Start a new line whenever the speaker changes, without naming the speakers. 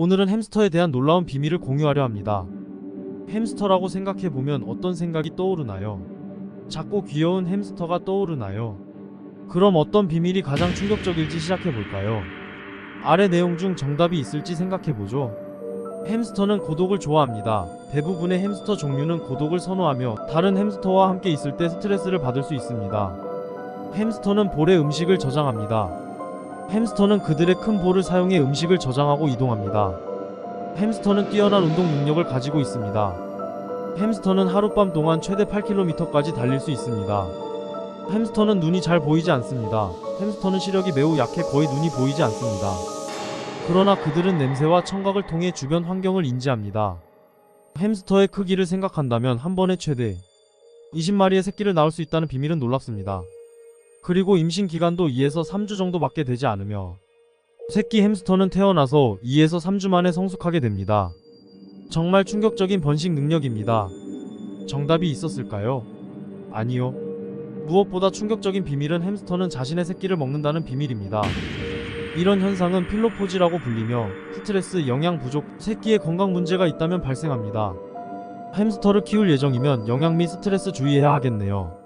오늘은 햄스터에 대한 놀라운 비밀을 공유하려 합니다. 햄스터라고 생각해보면 어떤 생각이 떠오르나요? 작고 귀여운 햄스터가 떠오르나요? 그럼 어떤 비밀이 가장 충격적일지 시작해볼까요? 아래 내용 중 정답이 있을지 생각해보죠. 햄스터는 고독을 좋아합니다. 대부분의 햄스터 종류는 고독을 선호하며 다른 햄스터와 함께 있을 때 스트레스를 받을 수 있습니다. 햄스터는 볼에 음식을 저장합니다. 햄스터는 그들의 큰 볼을 사용해 음식을 저장하고 이동합니다. 햄스터는 뛰어난 운동 능력을 가지고 있습니다. 햄스터는 하룻밤 동안 최대 8km까지 달릴 수 있습니다. 햄스터는 눈이 잘 보이지 않습니다. 햄스터는 시력이 매우 약해 거의 눈이 보이지 않습니다. 그러나 그들은 냄새와 청각을 통해 주변 환경을 인지합니다. 햄스터의 크기를 생각한다면 한 번에 최대 20마리의 새끼를 낳을 수 있다는 비밀은 놀랍습니다. 그리고 임신 기간도 2에서 3주 정도밖에 되지 않으며 새끼 햄스터는 태어나서 2에서 3주 만에 성숙하게 됩니다. 정말 충격적인 번식 능력입니다. 정답이 있었을까요? 아니요. 무엇보다 충격적인 비밀은 햄스터는 자신의 새끼를 먹는다는 비밀입니다. 이런 현상은 필로포지라고 불리며 스트레스, 영양 부족, 새끼의 건강 문제가 있다면 발생합니다. 햄스터를 키울 예정이면 영양 및 스트레스 주의해야 하겠네요.